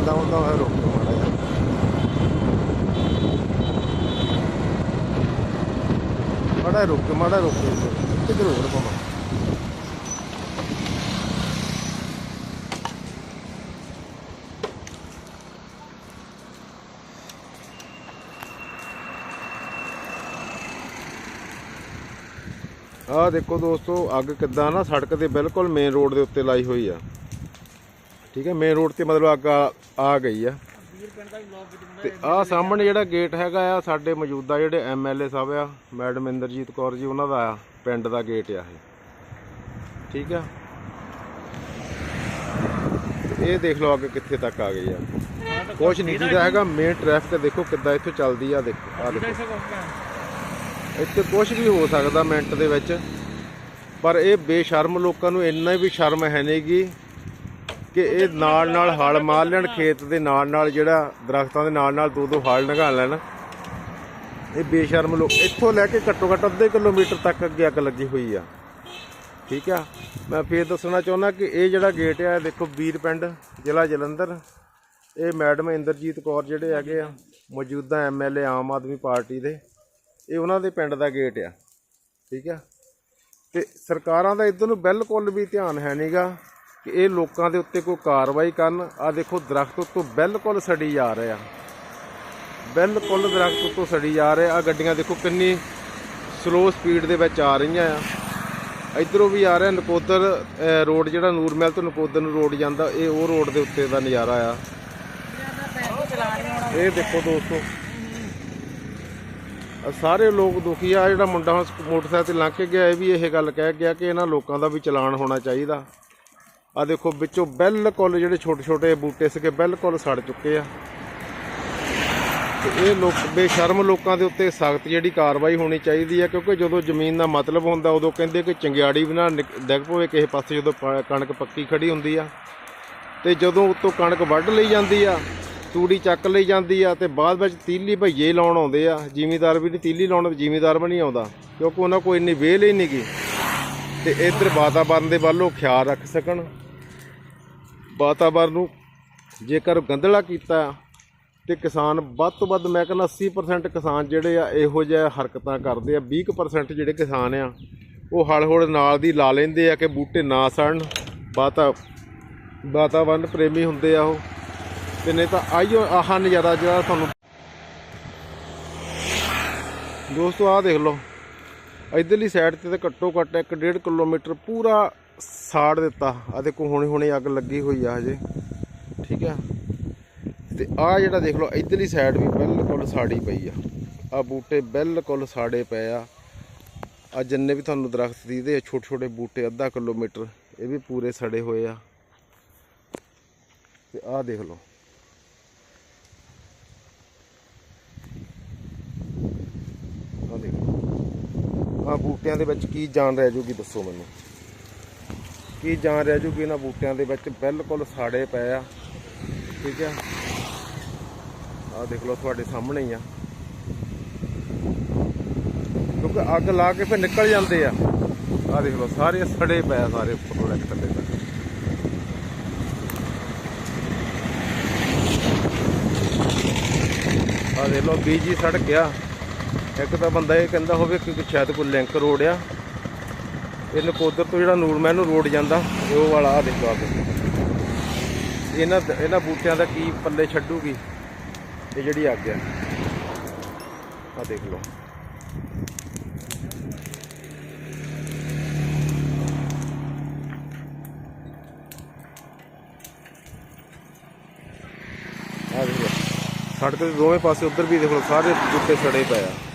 ਬੰਦਾ ਹੁੰਦਾ ਹੋਇਆ ਰੁਕ ਜਾਓ ਮਾੜਾ ਜਿਹਾ। ਮਾੜਾ ਰੁਕ ਕੇ ਮਾੜਾ ਰੁਕ ਕੇ ਕਿੱਧਰ ਹੋਰ ਪਾਵਾਂ ਆਹ ਦੇਖੋ ਦੋਸਤੋ, ਅੱਗ ਕਿੱਦਾਂ ਨਾ ਸੜਕ ਦੇ ਬਿਲਕੁਲ ਮੇਨ ਰੋਡ ਦੇ ਉੱਤੇ ਲਾਈ ਹੋਈ ਆ। ਠੀਕ ਹੈ ਮੇਨ ਰੋਡ ਤੇ ਮਤਲਬ ਅੱਗ ਆ- ਆ ਗਈ ਆ। ਤੇ ਆਹ ਸਾਹਮਣੇ ਜਿਹੜਾ ਗੇਟ ਹੈਗਾ ਆ, ਸਾਡੇ ਮੌਜੂਦਾ ਜਿਹੜੇ ਐਮਐਲਏ ਸਾਹਿਬ ਆ, ਮੈਡਮ ਇੰਦਰਜੀਤ ਕੌਰ ਜੀ, ਉਹਨਾਂ ਦਾ ਆ, ਪਿੰਡ ਦਾ ਗੇਟ ਆ ਇਹ। ਠੀਕ ਆ? ਇਹ ਦੇਖ ਲਓ ਅੱਗ ਕਿੱਥੇ ਤੱਕ ਆ ਗਈ ਆ। ਕੁਛ ਨਹੀਂ ਜਿਹੜਾ ਹੈਗਾ ਮੇਨ ਟ੍ਰੈਫਿਕ ਦੇਖੋ ਕਿੱਦਾਂ ਇੱਥੋਂ ਚੱਲਦੀ ਆ, ਦੇਖੋ ਆ ਦੇਖੋ। ਇੱਥੇ ਕੁਝ ਵੀ ਹੋ ਸਕਦਾ ਮਿੰਟ ਦੇ ਵਿੱਚ, ਪਰ ਇਹ ਬੇਸ਼ਰਮ ਲੋਕਾਂ ਨੂੰ ਇੰਨਾ ਵੀ ਸ਼ਰਮ ਹੈ ਨਹੀਂਗੀ ਕਿ ਇਹ ਨਾਲ ਨਾਲ ਹਲ ਮਾਰ ਲੈਣ, ਖੇਤ ਦੇ ਨਾਲ ਨਾਲ ਜਿਹੜਾ ਦਰਖਤਾਂ ਦੇ ਨਾਲ ਨਾਲ ਦੋ ਦੋ ਹਲ ਲਗਾ ਲੈਣ। ਇਹ ਬੇਸ਼ਰਮ ਲੋਕ ਇੱਥੋਂ ਲੈ ਕੇ ਘੱਟੋ ਘੱਟ ਅੱਧੇ ਕਿਲੋਮੀਟਰ ਤੱਕ ਅੱਗੇ ਅੱਗ ਲੱਗੀ ਹੋਈ ਆ। ਠੀਕ ਆ? ਮੈਂ ਫੇਰ ਦੱਸਣਾ ਚਾਹੁੰਦਾ ਕਿ ਇਹ ਜਿਹੜਾ ਗੇਟ ਆ ਦੇਖੋ ਵੀਰ ਪਿੰਡ, ਜ਼ਿਲ੍ਹਾ ਜਲੰਧਰ। ਇਹ ਮੈਡਮ ਇੰਦਰਜੀਤ ਕੌਰ ਜਿਹੜੇ ਹੈਗੇ ਆ, ਮੌਜੂਦਾ ਐਮਐਲਏ ਆਮ ਆਦਮੀ ਪਾਰਟੀ ਦੇ। ਇਹ ਉਹਨਾਂ ਦੇ ਪਿੰਡ ਦਾ ਗੇਟ ਆ। ਠੀਕ ਆ? ਤੇ ਸਰਕਾਰਾਂ ਦਾ ਇਧਰ ਨੂੰ ਬਿਲਕੁਲ ਵੀ ਧਿਆਨ ਹੈ ਨਹੀਂਗਾ ਕਿ ਇਹ ਲੋਕਾਂ ਦੇ ਉੱਤੇ ਕੋਈ ਕਾਰਵਾਈ ਕਰਨ। ਆ ਦੇਖੋ, ਦਰਖਤ ਉੱਤੋਂ ਬਿਲਕੁਲ ਸੜੀ ਜਾ ਰਿਹਾ ਬਿਲਕੁਲ ਦਰਖਤ ਉੱਤੋਂ ਸੜੀ ਜਾ ਰਿਹਾ ਆ। ਗੱਡੀਆਂ ਦੇਖੋ ਕਿੰਨੀ ਸਲੋ ਸਪੀਡ ਦੇ ਵਿੱਚ ਆ ਰਹੀਆਂ ਆ। ਇਧਰੋਂ ਵੀ ਆ ਰਿਹਾ ਨਕੋਦਰ ਰੋਡ ਜਿਹੜਾ ਨੂਰਮਹਿਲ ਤੋਂ ਨਕੋਦਰ ਨੂੰ ਰੋਡ ਜਾਂਦਾ, ਇਹ ਉਹ ਰੋਡ ਦੇ ਉੱਤੇ ਦਾ ਨਜ਼ਾਰਾ ਆ। ਇਹ ਦੇਖੋ ਦੋਸਤੋ ਸਾਰੇ ਲੋਕ ਦੁਖੀ ਆ। ਜਿਹੜਾ ਮੁੰਡਾ ਹੁਣ ਮੋਟਰਸਾਈਕਲ ਤੇ ਲੰਘ ਕੇ ਗਿਆ, ਇਹ ਵੀ ਇਹ ਗੱਲ ਕਹਿ ਗਿਆ ਕਿ ਇਹਨਾਂ ਲੋਕਾਂ ਦਾ ਵੀ ਚਲਾਨ ਹੋਣਾ ਚਾਹੀਦਾ। ਆ ਦੇਖੋ, ਵਿੱਚੋਂ ਬਿਲਕੁਲ ਜਿਹੜੇ ਛੋਟੇ ਛੋਟੇ ਬੂਟੇ ਸੀਗੇ, ਬਿਲਕੁਲ ਸੜ ਚੁੱਕੇ ਆ। ਤੇ ਇਹ ਲੋਕ, ਬੇਸ਼ਰਮ ਲੋਕਾਂ ਦੇ ਉੱਤੇ ਸਖਤ ਜਿਹੜੀ ਕਾਰਵਾਈ ਹੋਣੀ ਚਾਹੀਦੀ ਹੈ ਕਿਉਂਕਿ ਜਦੋਂ ਜ਼ਮੀਨ ਦਾ ਮਤਲਬ ਹੁੰਦਾ, ਉਦੋਂ ਕਹਿੰਦੇ ਕਿ ਚੰਗਿਆੜੀ ਵੀ ਨਾ ਡਿੱਗ ਪਵੇ ਕਿਸੇ ਪਾਸੇ, ਜਦੋਂ ਪ- ਕਣਕ ਪੱਕੀ ਖੜੀ ਹੁੰਦੀ ਆ। ਤੇ ਜਦੋਂ ਉੱਤੋਂ ਕਣਕ ਵੱਢ ਲਈ ਜਾਂਦੀ ਆ, ਤੂੜੀ ਚੱਕ ਲਈ ਜਾਂਦੀ ਆ, ਤੇ ਬਾਅਦ ਵਿੱਚ ਤੀਲੀ ਭਈਏ ਲਾਉਣ ਆਉਂਦੇ ਆ। ਜ਼ਿਮੀਦਾਰ ਵੀ ਨਹੀਂ ਤੀਲੀ ਲਾਉਣ, ਜ਼ਿਮੀਦਾਰ ਵੀ ਨਹੀਂ ਆਉਂਦਾ, ਕਿਉਂਕਿ ਉਹਨਾਂ ਕੋਲ ਇੰਨੀ ਵੇਲ ਹੀ ਨਹੀਂਗੀ ਤੇ ਇਧਰ ਵਾਤਾਵਰਨ ਦੇ ਵੱਲੋਂ ਖਿਆਲ ਰੱਖ ਸਕਣ। ਵਾਤਾਵਰਨ ਨੂੰ ਜੇਕਰ ਗੰਦਲਾ ਕੀਤਾ ਤੇ ਕਿਸਾਨ ਵੱਧ ਤੋਂ ਵੱਧ ਮੈਂ ਕਹਿੰਦਾ 80% ਕਿਸਾਨ ਜਿਹੜੇ ਆ ਇਹੋ ਜਿਹੇ ਹਰਕਤਾਂ ਕਰਦੇ ਆ 20% ਜਿਹੜੇ ਕਿਸਾਨ ਆ, ਉਹ ਹਲ ਹੁਲ ਨਾਲ ਦੀ ਲਾ ਲੈਂਦੇ ਆ ਕਿ ਬੂਟੇ ਨਾ ਸੜਨ, ਵਾਤਾ, ਵਾਤਾਵਰਨ ਪ੍ਰੇਮੀ ਹੁੰਦੇ ਆ ਉਹ। ਤੇ ਨਹੀਂ ਤਾਂ ਆਈਓ ਆਹ ਨਜ਼ਾਰਾ ਜਿਹੜਾ ਤੁਹਾਨੂੰ ਦੋਸਤੋ, ਆਹ ਦੇਖ ਲਓ। ਇਧਰਲੀ ਸਾਈਡ ਤੇ ਤਾਂ ਘੱਟੋ ਘੱਟ 1.5 ਕਿਲੋਮੀਟਰ ਪੂਰਾ ਸਾੜ ਦਿੱਤਾ ਆ ਦੇਖੋ ਹੁਣੇ ਹੁਣੇ ਅੱਗ ਲੱਗੀ ਹੋਈ ਆ ਹਜੇ। ਠੀਕ ਆ? ਤੇ ਆ ਜਿਹੜਾ ਦੇਖ ਲਓ, ਇਧਰਲੀ ਸਾਈਡ ਵੀ ਬਿਲਕੁਲ ਸਾੜੀ ਪਈ ਆ। ਆ ਬੂਟੇ ਬਿਲਕੁਲ ਸਾੜੇ ਪਏ ਆ। ਆ ਜਿੰਨੇ ਵੀ ਤੁਹਾਨੂੰ ਦਰਖਤ ਦੀਦੇ ਛੋਟੇ ਛੋਟੇ ਬੂਟੇ, ਅੱਧਾ ਕਿਲੋਮੀਟਰ, ਇਹ ਵੀ ਪੂਰੇ ਸੜੇ ਹੋਏ ਆ। ਤੇ ਆਹ ਦੇਖ ਲਓ। ਆਹ ਬੂਟਿਆਂ ਦੇ ਵਿੱਚ ਕੀ ਜਾਨ ਰਹਿ ਜੂਗੀ ਦੱਸੋ ਮੈਨੂੰ। ਕੀ ਜਾਨ ਰਹਿ ਜੂਗੀ ਇਹਨਾਂ ਬੂਟਿਆਂ ਦੇ ਵਿੱਚ ਬਿਲਕੁਲ ਸਾੜੇ ਪਏ ਆ। ਠੀਕ ਆ। ਆਹ ਦੇਖ ਲਓ ਤੁਹਾਡੇ ਸਾਹਮਣੇ ਹੀ ਆ। ਕਿਉਂਕਿ ਅੱਗ ਲਾ ਕੇ ਫਿਰ ਨਿਕਲ ਜਾਂਦੇ ਆ। ਆਹ ਦੇਖ ਲਓ, ਸਾਰੇ ਸੜੇ ਪਏ ਸਾਰੇ ਉੱਪਰੋਂ ਲੈ ਕੇ ਆਹ ਦੇਖ ਲਓ, ਬੀਜੀ ਸੜ ਗਿਆ ਇੱਕ ਤਾਂ ਬੰਦਾ ਇਹ ਕਹਿੰਦਾ ਹੋਵੇ ਕਿ ਸ਼ਾਇਦ ਕੋਈ ਲਿੰਕ ਰੋਡ ਆ। ਇਹ ਨਕੋਦਰ ਤੋਂ ਜਿਹੜਾ ਨੂਰਮਹਿਲ ਨੂੰ ਰੋਡ ਜਾਂਦਾ, ਇਹ ਉਹ ਵਾਲਾ ਆ ਦੇਖੋ ਆ ਇਹਨਾਂ ਇਹਨਾਂ ਬੂਟਿਆਂ ਦਾ ਕੀ ਪੱਲੇ ਛੱਡੂਗੀ, ਇਹ ਜਿਹੜੀ ਅੱਗ ਆ ਆ ਦੇਖ ਲਓ। ਆ ਦੇਖ ਲਓ। ਸੜਕ ਦੇ ਦੋਵੇਂ ਪਾਸੇ ਉੱਧਰ ਵੀ ਦੇਖ ਲਓ, ਸਾਰੇ ਬੂਟੇ ਸੜੇ ਪਏ ਆ।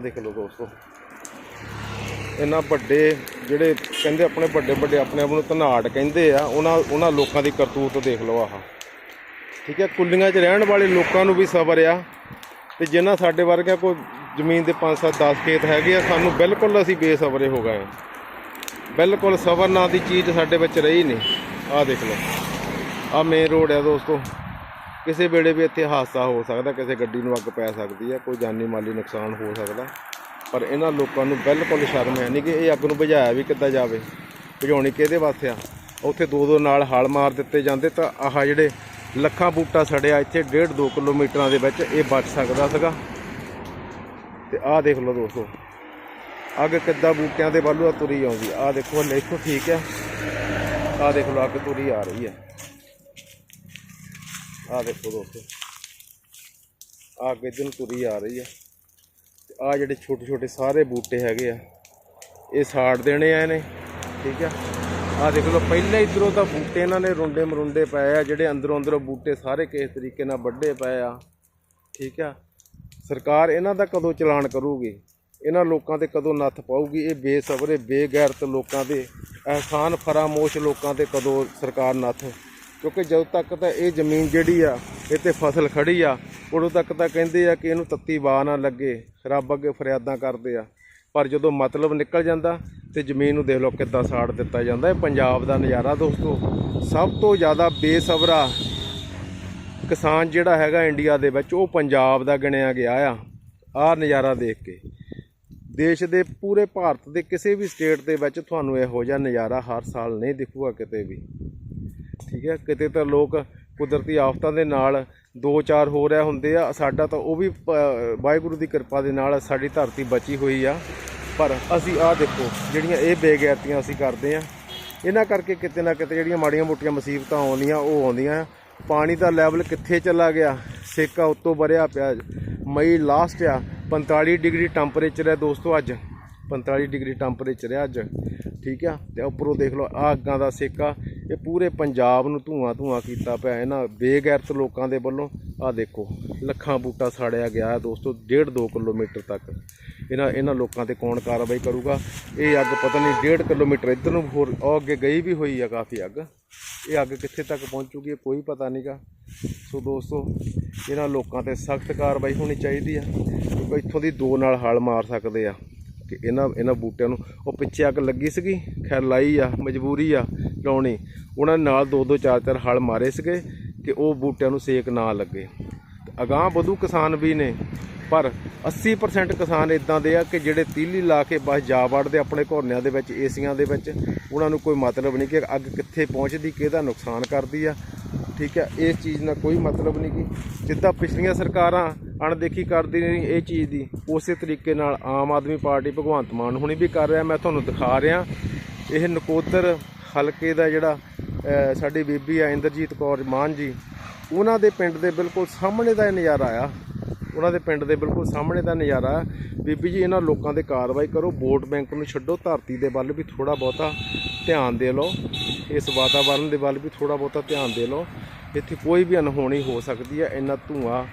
ਆਹ ਦੇਖ ਲਓ ਦੋਸਤੋ। ਇਹਨਾਂ ਵੱਡੇ ਜਿਹੜੇ ਕਹਿੰਦੇ ਆਪਣੇ ਵੱਡੇ ਵੱਡੇ ਆਪਣੇ ਆਪ ਨੂੰ ਧਨਾੜ ਕਹਿੰਦੇ ਆ, ਉਹਨਾਂ ਉਹਨਾਂ ਲੋਕਾਂ ਦੀ ਕਰਤੂਤ ਦੇਖ ਲਓ ਆਹ। ਠੀਕ ਹੈ, ਕੁੱਲੀਆਂ 'ਚ ਰਹਿਣ ਵਾਲੇ ਲੋਕਾਂ ਨੂੰ ਵੀ ਸਬਰ ਆ। ਤੇ ਜਿਨ੍ਹਾਂ ਸਾਡੇ ਵਰਗਾ ਕੋਈ ਜ਼ਮੀਨ ਦੇ 5 7 10 ਖੇਤ ਹੈਗੇ ਆ, ਸਾਨੂੰ ਬਿਲਕੁਲ ਅਸੀਂ ਬੇਸਬਰੇ ਹੋ ਗਏ ਆ ਬਿਲਕੁਲ ਸਬਰ ਨਾਂ ਦੀ ਚੀਜ਼ ਸਾਡੇ ਵਿੱਚ ਰਹੀ ਨਹੀਂ। ਆਹ ਦੇਖ ਲਓ। ਆਹ ਮੇਨ ਰੋਡ ਆ ਦੋਸਤੋ। ਕਿਸੇ ਵੇਲੇ ਵੀ ਇੱਥੇ ਹਾਦਸਾ ਹੋ ਸਕਦਾ, ਕਿਸੇ ਗੱਡੀ ਨੂੰ ਅੱਗ ਪੈ ਸਕਦੀ ਹੈ, ਕੋਈ ਜਾਨੀ ਮਾਲੀ ਨੁਕਸਾਨ ਹੋ ਸਕਦਾ। ਪਰ ਇਹਨਾਂ ਲੋਕਾਂ ਨੂੰ ਬਿਲਕੁਲ ਸ਼ਰਮ ਹੈ ਨਹੀਂ ਕਿ ਇਹ ਅੱਗ ਨੂੰ ਬੁਝਾਇਆ ਵੀ ਕਿੱਦਾਂ ਜਾਵੇ, ਭਜਾਉਣੀ ਕਿਹਦੇ ਵਾਸਤੇ ਆ? ਉੱਥੇ ਦੋ ਦੋ ਨਾਲ ਹਲ ਮਾਰ ਦਿੱਤੇ ਜਾਂਦੇ ਤਾਂ ਆਹ ਜਿਹੜੇ ਲੱਖਾਂ ਬੂਟਾ ਸੜਿਆ ਇੱਥੇ 1.5 2 ਕਿਲੋਮੀਟਰਾਂ ਦੇ ਵਿੱਚ ਇਹ ਬਚ ਸਕਦਾ ਸੀਗਾ। ਤੇ ਆਹ ਦੇਖ ਲਓ ਦੋਸਤੋ, ਅੱਗ ਕਿੱਦਾਂ ਬੂਟਿਆਂ ਦੇ ਵੱਲੋਂ ਤੁਰੀ ਆਉਂਦੀ, ਆਹ ਦੇਖੋ ਹਲੇ ਇੱਥੋਂ ਠੀਕ ਹੈ। ਆਹ ਦੇਖ ਲਓ ਅੱਗ ਤੁਰੀ ਆ ਰਹੀ ਹੈ। ਆਹ ਦੇਖੋ ਦੋਸਤੋ। ਆਹ ਅੱਗ ਇੱਧਰ ਤੁਰੀ ਆ ਰਹੀ ਆ। ਤੇ ਆਹ ਜਿਹੜੇ ਛੋਟੇ ਛੋਟੇ ਸਾਰੇ ਬੂਟੇ ਹੈਗੇ ਆ, ਇਹ ਸਾੜ ਦੇਣੇ ਆ ਇਹਨੇ, ਠੀਕ ਆ? ਆਹ ਦੇਖ ਲਓ, ਪਹਿਲਾਂ ਇਧਰੋਂ ਤਾਂ ਬੂਟੇ ਇਹਨਾਂ ਨੇ ਰੁੰਡੇ ਮਰੁੰਡੇ ਪਏ ਆ, ਜਿਹੜੇ ਅੰਦਰੋਂ ਅੰਦਰੋਂ ਬੂਟੇ ਸਾਰੇ ਕਿਸ ਤਰੀਕੇ ਨਾਲ ਵੱਡੇ ਪਏ ਆ, ਠੀਕ ਆ? ਸਰਕਾਰ ਇਹਨਾਂ ਦਾ ਕਦੋਂ ਚਲਾਨ ਕਰੂਗੀ? ਇਹਨਾਂ ਲੋਕਾਂ ਤੇ ਕਦੋਂ ਨੱਥ ਪਾਊਗੀ? ਇਹ ਬੇਸਬਰੇ, ਬੇਗੈਰਤ ਲੋਕਾਂ ਦੇ, ਅਹਿਸਾਨ ਫਰਾਮੋਸ਼ ਲੋਕਾਂ ਤੇ ਕਦੋਂ ਸਰਕਾਰ ਨੱਥ ਕਿਉਂਕਿ ਜਦੋਂ ਤੱਕ ਤਾਂ ਇਹ ਜ਼ਮੀਨ ਜਿਹੜੀ ਆ, ਇੱਥੇ ਫਸਲ ਖੜੀ ਆ, ਉਦੋਂ ਤੱਕ ਤਾਂ ਕਹਿੰਦੇ ਆ ਕਿ ਇਹਨੂੰ ਤੱਤੀ ਬਾਹ ਨਾ ਲੱਗੇ, ਰੱਬ ਅੱਗੇ ਫਰਿਆਦਾਂ ਕਰਦੇ ਆ। ਪਰ ਜਦੋਂ ਮਤਲਬ ਨਿਕਲ ਜਾਂਦਾ ਤੇ ਜ਼ਮੀਨ ਨੂੰ ਦੇਖ ਲਓ ਕਿੱਦਾਂ ਸਾੜ ਦਿੱਤਾ ਜਾਂਦਾ ਇਹ ਪੰਜਾਬ ਦਾ ਨਜ਼ਾਰਾ ਦੋਸਤੋ, ਸਭ ਤੋਂ ਜ਼ਿਆਦਾ ਬੇਸਬਰਾ ਕਿਸਾਨ ਜਿਹੜਾ ਹੈਗਾ ਇੰਡੀਆ ਦੇ ਵਿੱਚ, ਉਹ ਪੰਜਾਬ ਦਾ ਗਿਣਿਆ ਗਿਆ ਆ। ਆਹ ਨਜ਼ਾਰਾ ਦੇਖ ਕੇ। ਦੇਸ਼ ਦੇ ਪੂਰੇ ਭਾਰਤ ਦੇ ਕਿਸੇ ਵੀ ਸਟੇਟ ਦੇ ਵਿੱਚ ਤੁਹਾਨੂੰ ਇਹੋ ਜਿਹਾ ਨਜ਼ਾਰਾ ਹਰ ਸਾਲ ਨਹੀਂ ਦਿਖੂਗਾ ਕਿਤੇ ਵੀ। ਠੀਕ ਹੈ, ਕਿਤੇ ਤਾਂ ਲੋਕ ਕੁਦਰਤੀ ਆਫਤਾਂ ਦੇ ਨਾਲ ਦੋ ਚਾਰ ਹੋ ਰਿਹਾ ਹੁੰਦੇ ਆ, ਸਾਡਾ ਤਾਂ ਉਹ ਵੀ ਵਾਹਿਗੁਰੂ ਦੀ ਕਿਰਪਾ ਦੇ ਨਾਲ ਸਾਡੀ ਧਰਤੀ ਬਚੀ ਹੋਈ ਆ। ਪਰ ਅਸੀਂ ਆਹ ਦੇਖੋ, ਜਿਹੜੀਆਂ ਇਹ ਬੇਗੈਰਤੀਆਂ ਅਸੀਂ ਕਰਦੇ ਆ, ਇਹਨਾਂ ਕਰਕੇ ਕਿਤੇ ਨਾ ਕਿਤੇ ਜਿਹੜੀਆਂ ਮਾੜੀਆਂ ਮੋਟੀਆਂ ਮੁਸੀਬਤਾਂ ਆਉਂਦੀਆਂ, ਉਹ ਆਉਂਦੀਆਂ। ਪਾਣੀ ਦਾ ਲੈਵਲ ਕਿੱਥੇ ਚਲਾ ਗਿਆ? ਸੇਕਾ ਉੱਤੋਂ ਭਰਿਆ ਪਿਆ, ਮਈ ਲਾਸਟ ਆ 45 ਡਿਗਰੀ ਟੈਂਪਰੇਚਰ ਹੈ ਦੋਸਤੋ ਅੱਜ। 45 ਡਿਗਰੀ ਟੈਂਪਰੇਚਰ ਹੈ ਅੱਜ, ਠੀਕ ਆ? ਤੇ ਉੱਪਰੋਂ ਦੇਖ ਲਓ ਆ ਅੱਗਾਂ ਦਾ ਸੇਕਾ ਇਹ ਪੂਰੇ ਪੰਜਾਬ ਨੂੰ ਧੂਆਂ ਧੂਆਂ ਕੀਤਾ ਪਿਆ ਇਹਨਾਂ ਬੇਗੈਰਤ ਲੋਕਾਂ ਦੇ ਵੱਲੋਂ। ਆ ਦੇਖੋ, ਲੱਖਾਂ ਬੂਟਾ ਸਾੜਿਆ ਗਿਆ ਦੋਸਤੋ 1.5 2 ਕਿਲੋਮੀਟਰ ਤੱਕ। ਇਹਨਾਂ ਇਹਨਾਂ ਲੋਕਾਂ ਤੇ ਕੌਣ ਕਾਰਵਾਈ ਕਰੂਗਾ? ਇਹ ਅੱਗ ਪਤਾ ਨਹੀਂ 1.5 ਕਿਲੋਮੀਟਰ ਇੱਧਰ ਨੂੰ ਹੋਰ, ਉਹ ਅੱਗੇ ਗਈ ਵੀ ਹੋਈ ਆ ਕਾਫੀ ਅੱਗ। ਇਹ ਅੱਗ ਕਿੱਥੇ ਤੱਕ ਪਹੁੰਚੂਗੀ ਕੋਈ ਪਤਾ ਨਹੀਂਗਾ। ਸੋ ਦੋਸਤੋ, ਇਹਨਾਂ ਲੋਕਾਂ ਤੇ ਸਖਤ ਕਾਰਵਾਈ ਹੋਣੀ ਚਾਹੀਦੀ ਆ। ਕਿਉਂਕਿ ਇੱਥੋਂ ਦੀ ਦੋ ਨਾਲ ਹਲ ਮਾਰ ਸਕਦੇ ਆ। ਕਿ ਇਹਨਾਂ ਇਹਨਾਂ ਬੂਟਿਆਂ ਨੂੰ, ਉਹ ਪਿੱਛੇ ਅੱਗ ਲੱਗੀ ਸੀਗੀ, ਖੈਰ ਲਾਈ ਆ, ਮਜਬੂਰੀ ਆ ਲਾਉਣੀ ਉਹਨਾਂ ਨੇ ਨਾਲ ਦੋ ਦੋ ਚਾਰ ਚਾਰ ਹਲ ਮਾਰੇ ਸੀਗੇ ਕਿ ਉਹ ਬੂਟਿਆਂ ਨੂੰ ਸੇਕ ਨਾ ਲੱਗੇ। ਅਗਾਹ ਵਧੂ ਕਿਸਾਨ ਵੀ ਨੇ, ਪਰ 80% ਕਿਸਾਨ ਇਦਾਂ ਦੇ ਆ ਕਿ ਜਿਹੜੇ ਤੀਲੀ ਲਾ ਕੇ ਬਸ ਜਾ ਵੜਦੇ ਆਪਣੇ ਘੋਰਨਿਆਂ ਦੇ ਵਿੱਚ, ਏਸੀਆਂ ਦੇ ਵਿੱਚ, ਉਹਨਾਂ ਨੂੰ ਕੋਈ ਮਤਲਬ ਨਹੀਂ ਕਿ ਅੱਗ ਕਿੱਥੇ ਪਹੁੰਚਦੀ, ਕਿਹਦਾ ਨੁਕਸਾਨ ਕਰਦੀ ਆ। ਠੀਕ ਹੈ ਇਸ ਚੀਜ਼ ਨਾਲ ਕੋਈ ਮਤਲਬ ਨਹੀਂ ਕਿ ਜਿੱਦਾਂ ਪਿਛਲੀਆਂ ਸਰਕਾਰਾਂ ਅਣਦੇਖੀ ਕਰਦੀ ਨਹੀਂ ਇਹ ਚੀਜ਼ ਦੀ। ਉਸੇ ਤਰੀਕੇ ਨਾਲ ਆਮ ਆਦਮੀ ਪਾਰਟੀ ਭਗਵੰਤ ਮਾਨ ਹੁਣੀ ਵੀ ਕਰ ਰਿਹਾ। ਮੈਂ ਤੁਹਾਨੂੰ ਦਿਖਾ ਰਿਹਾ। ਇਹ ਨਕੋਦਰ ਹਲਕੇ ਦਾ ਜਿਹੜਾ ਸਾਡੀ ਬੀਬੀ ਆ, ਇੰਦਰਜੀਤ ਕੌਰ ਮਾਨ ਜੀ, ਉਹਨਾਂ ਦੇ ਪਿੰਡ ਦੇ ਬਿਲਕੁਲ ਸਾਹਮਣੇ ਦਾ ਇਹ ਨਜ਼ਾਰਾ ਆ। ਉਹਨਾਂ ਦੇ ਪਿੰਡ ਦੇ ਬਿਲਕੁਲ ਸਾਹਮਣੇ ਦਾ ਨਜ਼ਾਰਾ ਆ। ਬੀਬੀ ਜੀ, ਇਹਨਾਂ ਲੋਕਾਂ 'ਤੇ ਕਾਰਵਾਈ ਕਰੋ। ਵੋਟ ਬੈਂਕ ਨੂੰ ਛੱਡੋ। ਧਰਤੀ ਦੇ ਵੱਲ ਵੀ ਥੋੜਾ ਬਹੁਤਾ ਧਿਆਨ ਦੇ ਲਓ। ਇਸ ਵਾਤਾਵਰਣ ਦੇ ਵੱਲ ਵੀ ਥੋੜਾ ਬਹੁਤਾ ਧਿਆਨ ਦੇ ਲਓ। ਇੱਥੇ ਕੋਈ ਵੀ ਅਨਹੋਣੀ ਹੋ ਸਕਦੀ ਹੈ ਇੰਨਾ ਧੂਆਂ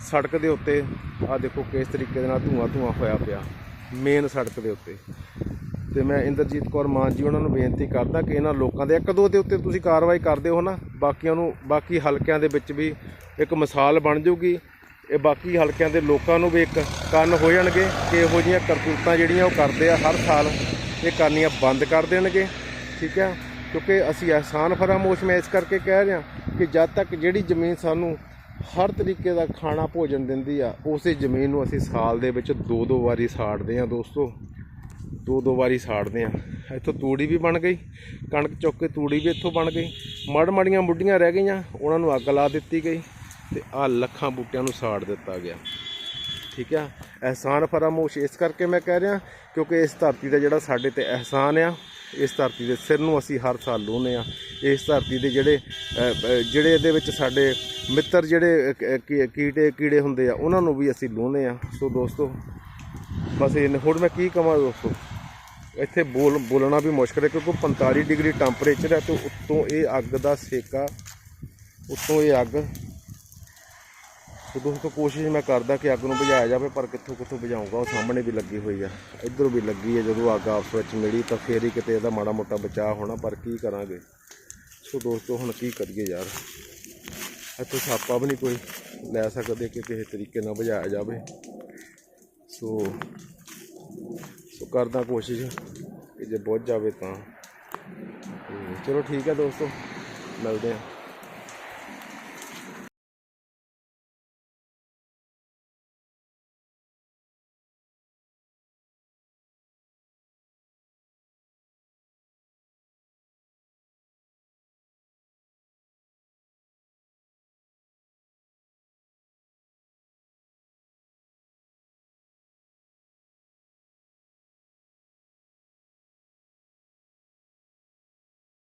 ਸੜਕ ਦੇ ਉੱਤੇ ਆ ਦੇਖੋ ਕਿਸ ਤਰੀਕੇ ਦੇ ਨਾਲ ਧੂਆਂ ਧੂਆਂ ਹੋਇਆ ਪਿਆ ਮੇਨ ਸੜਕ ਦੇ ਉੱਤੇ। ਤੇ ਮੈਂ ਇੰਦਰਜੀਤ ਕੌਰ ਮਾਨ ਜੀ ਉਹਨਾਂ ਨੂੰ ਬੇਨਤੀ ਕਰਦਾ ਕਿ ਇਹਨਾਂ ਲੋਕਾਂ ਦੇ ਇੱਕ ਦੋ ਦੇ ਉੱਤੇ ਤੁਸੀਂ ਕਾਰਵਾਈ ਕਰਦੇ ਹੋ ਨਾ, ਬਾਕੀਆਂ ਨੂੰ, ਬਾਕੀ ਹਲਕਿਆਂ ਦੇ ਵਿੱਚ ਵੀ ਇੱਕ ਮਿਸਾਲ ਬਣ ਜਾਊਗੀ। ਇਹ ਬਾਕੀ ਹਲਕਿਆਂ ਦੇ ਲੋਕਾਂ ਨੂੰ ਵੀ ਇੱਕ ਕੰਨ ਹੋ ਜਾਣਗੇ ਕਿ ਇਹੋ ਜਿਹੀਆਂ ਕਰਤੂਤਾਂ ਜਿਹੜੀਆਂ ਉਹ ਕਰਦੇ ਆ ਹਰ ਸਾਲ, ਇਹ ਕਰਨੀਆਂ ਬੰਦ ਕਰ ਦੇਣਗੇ, ਠੀਕ ਹੈ ਕਿਉਂਕਿ ਅਸੀਂ ਅਹਿਸਾਨ ਫਰਾਮੋਸ਼ ਮੈਂ ਇਸ ਕਰਕੇ ਕਹਿ ਰਿਹਾ ਕਿ ਜਦ ਤੱਕ ਜਿਹੜੀ ਜ਼ਮੀਨ ਸਾਨੂੰ ਹਰ ਤਰੀਕੇ ਦਾ ਖਾਣਾ ਭੋਜਨ ਦਿੰਦੀ ਆ। ਉਸੇ ਜ਼ਮੀਨ ਨੂੰ ਅਸੀਂ ਸਾਲ ਦੇ ਵਿੱਚ ਦੋ ਦੋ ਵਾਰੀ ਸਾੜਦੇ ਆ ਦੋਸਤੋ। ਦੋ ਦੋ ਵਾਰੀ ਸਾੜਦੇ ਆ। ਇੱਥੋਂ ਤੂੜੀ ਵੀ ਬਣ ਗਈ, ਕਣਕ ਚੁੱਕ ਕੇ ਤੂੜੀ ਵੀ ਇੱਥੋਂ ਬਣ ਗਈ। ਮੜ ਮੜੀਆਂ ਬੁੱਢੀਆਂ ਰਹਿ ਗਈਆਂ, ਉਹਨਾਂ ਨੂੰ ਅੱਗ ਲਾ ਦਿੱਤੀ ਗਈ ਤੇ ਆ ਲੱਖਾਂ ਬੂਟਿਆਂ ਨੂੰ ਸਾੜ ਦਿੱਤਾ ਗਿਆ। ਠੀਕ ਆ? ਅਹਿਸਾਨ ਫਰਾਮੋਸ਼। ਇਸ ਕਰਕੇ ਮੈਂ ਕਹਿ ਰਿਹਾ, ਕਿਉਂਕਿ ਇਸ ਧਰਤੀ ਦਾ ਜਿਹੜਾ ਸਾਡੇ ਤੇ ਅਹਿਸਾਨ ਆ ਇਸ ਧਰਤੀ ਦੇ ਸਿਰ ਨੂੰ ਅਸੀਂ ਹਰ ਸਾਲ ਲਾਉਂਦੇ ਆ। ਇਸ ਧਰਤੀ ਦੇ ਜਿਹੜੇ ਜਿਹੜੇ ਇਹਦੇ ਵਿੱਚ ਸਾਡੇ ਮਿੱਤਰ ਜਿਹੜੇ ਕੀੜੇ ਕੀੜੇ ਹੁੰਦੇ ਆ, ਉਹਨਾਂ ਨੂੰ ਵੀ ਅਸੀਂ ਲਾਉਂਦੇ ਆ। ਸੋ ਦੋਸਤੋ, ਬਸ ਇਹ ਹੁਣ ਮੈਂ ਕੀ ਕਹਾਂ ਦੋਸਤੋ? ਇੱਥੇ ਬੋਲ, ਬੋਲਣਾ ਵੀ ਮੁਸ਼ਕਲ ਹੈ ਕਿਉਂਕਿ 45 ਡਿਗਰੀ ਟੈਂਪਰੇਚਰ ਹੈ ਤੇ ਉੱਤੋਂ ਇਹ ਅੱਗ ਦਾ ਸੇਕਾ, ਉੱਤੋਂ ਇਹ ਅੱਗ ਸੋ ਦੋਸਤੋ ਕੋਸ਼ਿਸ਼ ਮੈਂ ਕਰਦਾ ਕਿ ਅੱਗ ਨੂੰ ਬੁਝਾਇਆ ਜਾਵੇ, ਪਰ ਕਿੱਥੋਂ ਕਿੱਥੋਂ ਬੁਝਾਊਗਾ, ਉਹ ਸਾਹਮਣੇ ਵੀ ਲੱਗੀ ਹੋਈ ਆ। ਇੱਧਰੋਂ ਵੀ ਲੱਗੀ ਹੈ ਜਦੋਂ ਅੱਗ ਆਪਸ ਵਿੱਚ ਮਿਲੀ ਤਾਂ ਫੇਰ ਹੀ ਕਿਤੇ ਇਹਦਾ ਮਾੜਾ ਮੋਟਾ ਬਚਾਅ ਹੋਣਾ, ਪਰ ਕੀ ਕਰਾਂਗੇ? ਸੋ ਦੋਸਤੋ, ਹੁਣ ਕੀ ਕਰੀਏ ਯਾਰ? ਇੱਥੋਂ ਛਾਪਾ ਵੀ ਨਹੀਂ ਕੋਈ ਲੈ ਸਕਦੇ ਕਿ ਕਿਸੇ ਤਰੀਕੇ ਨਾਲ ਬੁਝਾਇਆ ਜਾਵੇ। ਸੋ ਸੋ ਕਰਦਾ ਕੋਸ਼ਿਸ਼ ਕਿ ਜੇ ਬੁੱਝ ਜਾਵੇ ਤਾਂ। ਚਲੋ ਠੀਕ ਹੈ ਦੋਸਤੋ, ਮਿਲਦੇ ਹਾਂ